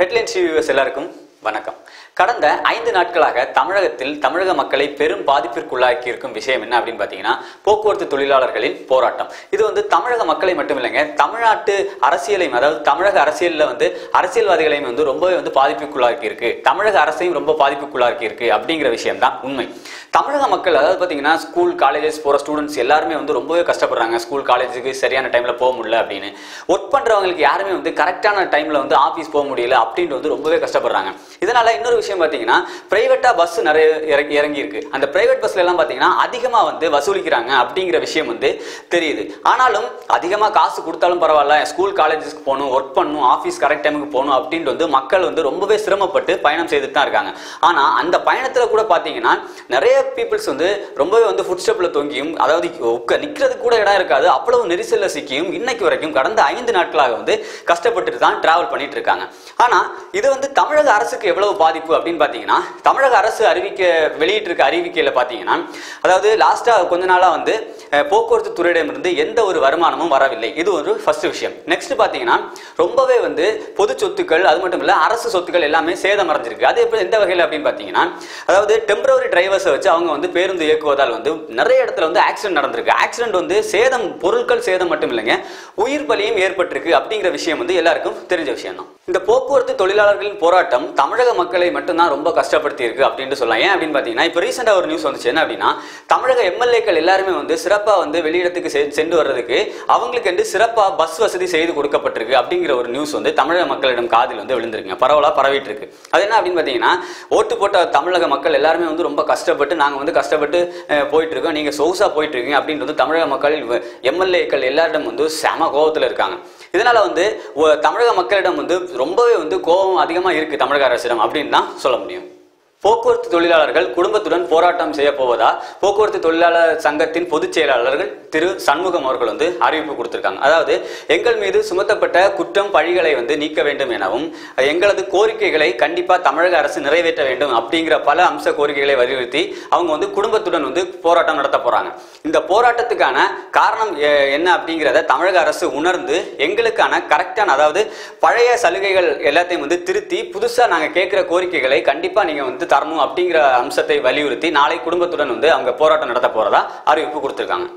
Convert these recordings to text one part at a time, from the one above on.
Headlines viewers எல்லாருக்கும் வணக்கம். கடந்த ஐந்து நாட்களாக தமிழகத்தில் தமிழக மக்களை பெரும் பாதிப்பிற்குள்ளாக்கி இருக்கும் விஷயம் என்ன அப்படின்னு பார்த்தீங்கன்னா போக்குவரத்து தொழிலாளர்களின் போராட்டம். இது வந்து தமிழக மக்களை மட்டும் இல்லைங்க தமிழ்நாட்டு அரசியலையும் அதாவது தமிழக அரசியலில் வந்து அரசியல்வாதிகளையும் வந்து ரொம்பவே வந்து பாதிப்புக்குள்ளாக்கி இருக்கு தமிழக அரசையும் ரொம்ப பாதிப்புக்குள்ளாக்கி இருக்கு அப்படிங்கிற விஷயம் தான் உண்மை. தமிழக மக்கள் அதாவது பார்த்தீங்கன்னா ஸ்கூல் காலேஜஸ் போகிற ஸ்டூடெண்ட்ஸ் எல்லாருமே வந்து ரொம்பவே கஷ்டப்படுறாங்க. ஸ்கூல் காலேஜுக்கு சரியான டைமில் போக முடியல அப்படின்னு. ஒர்க் பண்ணுறவங்களுக்கு யாருமே வந்து கரெக்டான டைமில் வந்து ஆஃபீஸ் போக முடியல அப்படின்ட்டு வந்து ரொம்பவே கஷ்டப்படுறாங்க. இதனால இன்னொரு விஷயம் பார்த்தீங்கன்னா பிரைவேட்டா பஸ் நிறைய இறங்கி இறங்கி இருக்கு அந்த பிரைவேட் பஸ்ல எல்லாம் பார்த்தீங்கன்னா அதிகமாக வந்து வசூலிக்கிறாங்க அப்படிங்கிற விஷயம் வந்து தெரியுது. ஆனாலும் அதிகமாக காசு கொடுத்தாலும் பரவாயில்ல ஸ்கூல் காலேஜஸ்க்கு போகணும் ஒர்க் பண்ணணும் ஆஃபீஸ் கரெக்ட் டைமுக்கு போகணும் அப்படின்ட்டு வந்து மக்கள் வந்து ரொம்பவே சிரமப்பட்டு பயணம் செய்துட்டு தான் இருக்காங்க. ஆனால் அந்த பயணத்தில் கூட பார்த்தீங்கன்னா நிறைய பீப்புள்ஸ் வந்து ரொம்பவே வந்து ஃபுட் ஸ்டெப்பில் தொங்கியும் அதாவது உட்க நிற்கிறதுக்கு கூட இடம் இருக்காது அவ்வளவு நெரிசலில் சிக்கியும் இன்னைக்கு வரைக்கும் கடந்த ஐந்து நாட்களாக வந்து கஷ்டப்பட்டுட்டு தான் டிராவல் பண்ணிட்டு இருக்காங்க. ஆனால் இது வந்து தமிழக அரசுக்கு எவ்வளவு பாதிப்பு அப்படின்னு பார்த்தீங்கன்னா தமிழக அரசு அறிவிக்க வெளியிட்டிருக்க அறிவிக்கையில் பார்த்தீங்கன்னா அதாவது லாஸ்ட்டாக கொஞ்ச நாளாக வந்து போக்குவரத்து துறையிடமிருந்து எந்த ஒரு வருமானமும் வரவில்லை. இது ஒரு ஃபர்ஸ்ட் விஷயம். நெக்ஸ்ட் பார்த்தீங்கன்னா ரொம்பவே வந்து பொது சொத்துக்கள் அது மட்டும் இல்லை அரசு சொத்துக்கள் எல்லாமே சேதம் அடைஞ்சிருக்கு அது எப்படி எந்த வகையில் அப்படின்னு பார்த்தீங்கன்னா அதாவது டெம்பரவரி டிரைவர்ஸை வச்சு அவங்க வந்து பேருந்து இயக்குவதால் வந்து நிறைய இடத்துல வந்து ஆக்சிடென்ட் நடந்திருக்கு. ஆக்சிடென்ட் வந்து சேதம் பொருட்கள் சேதம் மட்டும் இல்லைங்க உயிர் பலியும் ஏற்பட்டிருக்கு அப்படிங்கிற விஷயம் வந்து எல்லாருக்கும் தெரிஞ்ச விஷயம் தான் இந்த போக்குவரத்து தொழிலாளர்களின் போராட்டம் தமிழக மக்களை மட்டும்தான் ரொம்ப கஷ்டப்படுத்தி இருக்கு அப்படின்னு சொல்லலாம். ஏன் அப்படின்னு பார்த்தீங்கன்னா இப்போ ரீசெண்டாக ஒரு நியூஸ் வந்துச்சு. என்ன அப்படின்னா தமிழக எம்எல்ஏக்கள் எல்லாருமே வந்து சிறப்பாக வந்து வெளியிடத்துக்கு சென்று வர்றதுக்கு அவங்களுக்கு வந்து சிறப்பாக பஸ் வசதி செய்து கொடுக்கப்பட்டிருக்கு அப்படிங்கிற ஒரு நியூஸ் வந்து தமிழக மக்களிடம் காதில் வந்து விழுந்திருக்குங்க. பரவலாக பரவிட்டு இருக்கு அது என்ன அப்படின்னு பார்த்தீங்கன்னா ஓட்டு போட்ட தமிழக மக்கள் எல்லாருமே வந்து ரொம்ப கஷ்டப்பட்டு நாங்கள் வந்து கஷ்டப்பட்டு போயிட்டு இருக்கோம் நீங்கள் சொகுசா போயிட்டு இருக்கீங்க அப்படின்னு வந்து தமிழக மக்கள் எம்எல்ஏக்கள் எல்லாரிடம் வந்து செம கோபத்தில் இருக்காங்க. இதனால வந்து தமிழக மக்களிடம் வந்து ரொம்பவே வந்து கோபம் அதிகமாக இருக்கு தமிழக அரசு. அரசிடம் அப்படின்னு தான் சொல்ல முடியும். போக்குவரத்து தொழிலாளர்கள் குடும்பத்துடன் போராட்டம் செய்ய போவதா? போக்குவரத்து தொழிலாளர் சங்கத்தின் பொதுச் செயலாளர்கள் திரு சண்முகம் அவர்கள் வந்து அறிவிப்பு கொடுத்திருக்காங்க. அதாவது எங்கள் மீது சுமத்தப்பட்ட குற்றம் பழிகளை வந்து நீக்க வேண்டும் எனவும் எங்களது கோரிக்கைகளை கண்டிப்பா தமிழக அரசு நிறைவேற்ற வேண்டும் அப்படிங்கிற பல அம்ச கோரிக்கைகளை வலியுறுத்தி அவங்க வந்து குடும்பத்துடன் வந்து போராட்டம் நடத்த போறாங்க. இந்த போராட்டத்துக்கான காரணம் என்ன அப்படிங்கிறத தமிழக அரசு உணர்ந்து எங்களுக்கான கரெக்டான அதாவது பழைய சலுகைகள் எல்லாத்தையும் வந்து திருத்தி புதுசா நாங்க கேட்கிற கோரிக்கைகளை கண்டிப்பா நீங்க வந்து தரணும் அப்படிங்கிற அம்சத்தை வலியுறுத்தி நாளை குடும்பத்துடன் வந்து அவங்க போராட்டம் நடத்த போறதா அறிவிப்பு கொடுத்துருக்காங்க.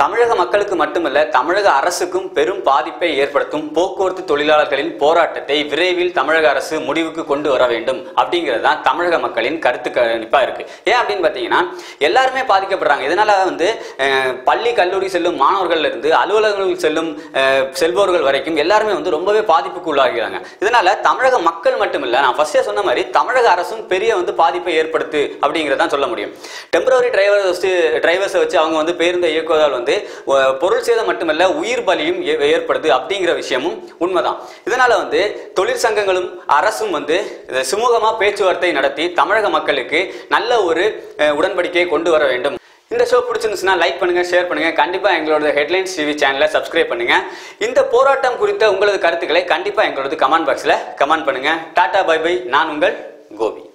தமிழக மக்களுக்கு மட்டுமல்ல தமிழக அரசுக்கும் பெரும் பாதிப்பை ஏற்படுத்தும் போக்குவரத்து தொழிலாளர்களின் போராட்டத்தை விரைவில் தமிழக அரசு முடிவுக்கு கொண்டு வர வேண்டும் அப்படிங்கிறது தான் தமிழக மக்களின் கருத்து கணிப்பா இருக்கு. ஏன் அப்படின்னு பார்த்தீங்கன்னா எல்லாருமே பாதிக்கப்படுறாங்க. இதனால வந்து பள்ளி கல்லூரி செல்லும் மாணவர்கள் இருந்து அலுவலகங்களுக்கு செல்லும் செல்பவர்கள் வரைக்கும் எல்லாருமே வந்து ரொம்பவே பாதிப்புக்கு உள்ளாகிறாங்க. இதனால தமிழக மக்கள் மட்டுமில்ல நான் ஃபர்ஸ்டே சொன்ன மாதிரி தமிழக அரசும் பெரிய வந்து பாதிப்பை ஏற்படுத்து அப்படிங்கிறதான் சொல்ல முடியும். டெம்பரவரி டிரைவர் வச்சு டிரைவர்ஸை வச்சு அவங்க வந்து பேருந்தை இயக்குவதால் வந்து வந்து பொருள் சேதம் மட்டுமல்ல உயிர் பலியும் ஏ- ஏற்படுது அப்படிங்கிற விஷயமும் உண்மைதான். இதனால வந்து தொழிற்சங்கங்களும் அரசும் வந்து சுமூகமாக சுமூகமா பேச்சுவார்த்தை நடத்தி தமிழக மக்களுக்கு நல்ல ஒரு உடன்படிக்கையை கொண்டு வர வேண்டும். இந்த ஷோ பிடிச்சிருந்துச்சுன்னா லைக் பண்ணுங்க ஷேர் பண்ணுங்க. கண்டிப்பா எங்களோட ஹெட்லைன்ஸ் டிவி சேனலை சப்ஸ்கிரைப் பண்ணுங்க. இந்த போராட்டம் குறித்த உங்களது கருத்துக்களை கண்டிப்பா எங்களோட கமெண்ட் பாக்ஸ்ல கமெண்ட் பண்ணுங்க. டாடா பை பை நான் உங்கள் கோபி.